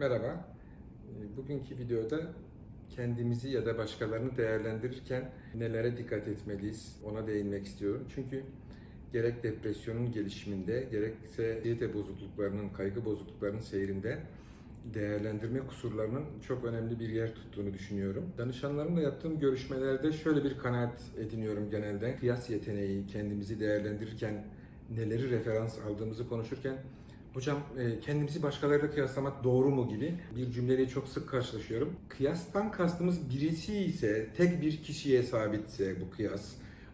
Merhaba. Ee, Bugünkü videoda kendimizi ya da başkalarını değerlendirirken nelere dikkat etmeliyiz ona değinmek istiyorum. Çünkü gerek depresyonun gelişiminde gerekse diyete bozukluklarının, kaygı bozukluklarının seyrinde değerlendirme kusurlarının çok önemli bir yer tuttuğunu düşünüyorum. Danışanlarımla yaptığım görüşmelerde şöyle bir kanaat ediniyorum genelde. Kıyas yeteneği, kendimizi değerlendirirken neleri referans aldığımızı konuşurken Hocam e, kendimizi başkalarıyla kıyaslamak doğru mu gibi bir cümleyle çok sık karşılaşıyorum. Kıyastan kastımız birisi ise, tek bir kişiye sabitse bu kıyas,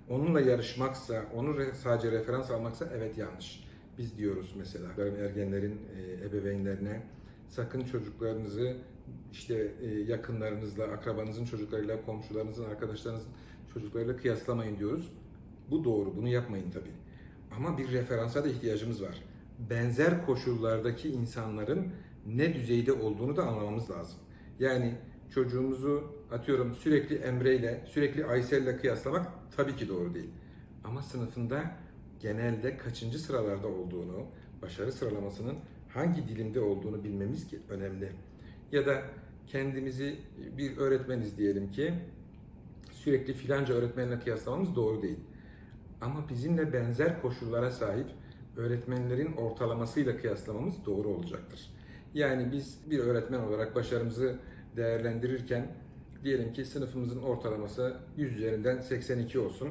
onunla yarışmaksa, onu sadece referans almaksa evet yanlış. Biz diyoruz mesela ergenlerin e, ebeveynlerine sakın çocuklarınızı işte e, yakınlarınızla, akrabanızın çocuklarıyla, komşularınızın, arkadaşlarınızın çocuklarıyla kıyaslamayın diyoruz. Bu doğru, bunu yapmayın tabii. Ama bir referansa da ihtiyacımız var benzer koşullardaki insanların ne düzeyde olduğunu da anlamamız lazım. Yani çocuğumuzu atıyorum sürekli Emre ile, sürekli Aysel ile kıyaslamak tabii ki doğru değil. Ama sınıfında genelde kaçıncı sıralarda olduğunu, başarı sıralamasının hangi dilimde olduğunu bilmemiz ki önemli. Ya da kendimizi bir öğretmeniz diyelim ki sürekli filanca öğretmenle kıyaslamamız doğru değil. Ama bizimle benzer koşullara sahip öğretmenlerin ortalamasıyla kıyaslamamız doğru olacaktır. Yani biz bir öğretmen olarak başarımızı değerlendirirken diyelim ki sınıfımızın ortalaması 100 üzerinden 82 olsun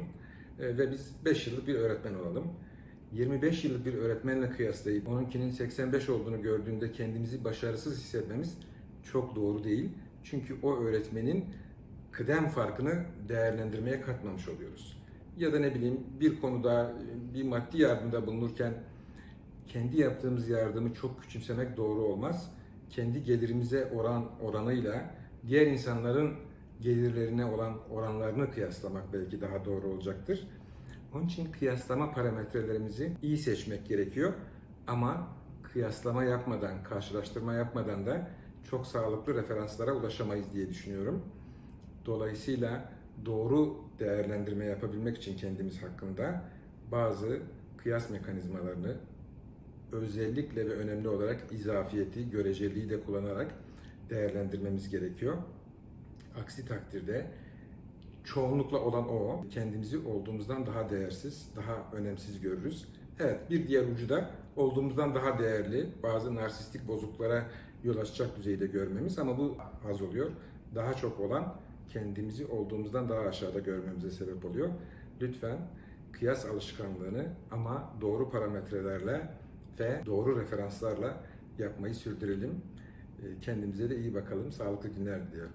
e, ve biz 5 yıllık bir öğretmen olalım. 25 yıllık bir öğretmenle kıyaslayıp onunkinin 85 olduğunu gördüğünde kendimizi başarısız hissetmemiz çok doğru değil. Çünkü o öğretmenin kıdem farkını değerlendirmeye katmamış oluyoruz ya da ne bileyim bir konuda bir maddi yardımda bulunurken kendi yaptığımız yardımı çok küçümsemek doğru olmaz. Kendi gelirimize oran oranıyla diğer insanların gelirlerine olan oranlarını kıyaslamak belki daha doğru olacaktır. Onun için kıyaslama parametrelerimizi iyi seçmek gerekiyor. Ama kıyaslama yapmadan, karşılaştırma yapmadan da çok sağlıklı referanslara ulaşamayız diye düşünüyorum. Dolayısıyla doğru değerlendirme yapabilmek için kendimiz hakkında bazı kıyas mekanizmalarını özellikle ve önemli olarak izafiyeti, göreceliği de kullanarak değerlendirmemiz gerekiyor. Aksi takdirde çoğunlukla olan o, kendimizi olduğumuzdan daha değersiz, daha önemsiz görürüz. Evet, bir diğer ucu da olduğumuzdan daha değerli, bazı narsistik bozukluklara yol açacak düzeyde görmemiz ama bu az oluyor. Daha çok olan kendimizi olduğumuzdan daha aşağıda görmemize sebep oluyor. Lütfen kıyas alışkanlığını ama doğru parametrelerle ve doğru referanslarla yapmayı sürdürelim. Kendimize de iyi bakalım. Sağlıklı günler diliyorum.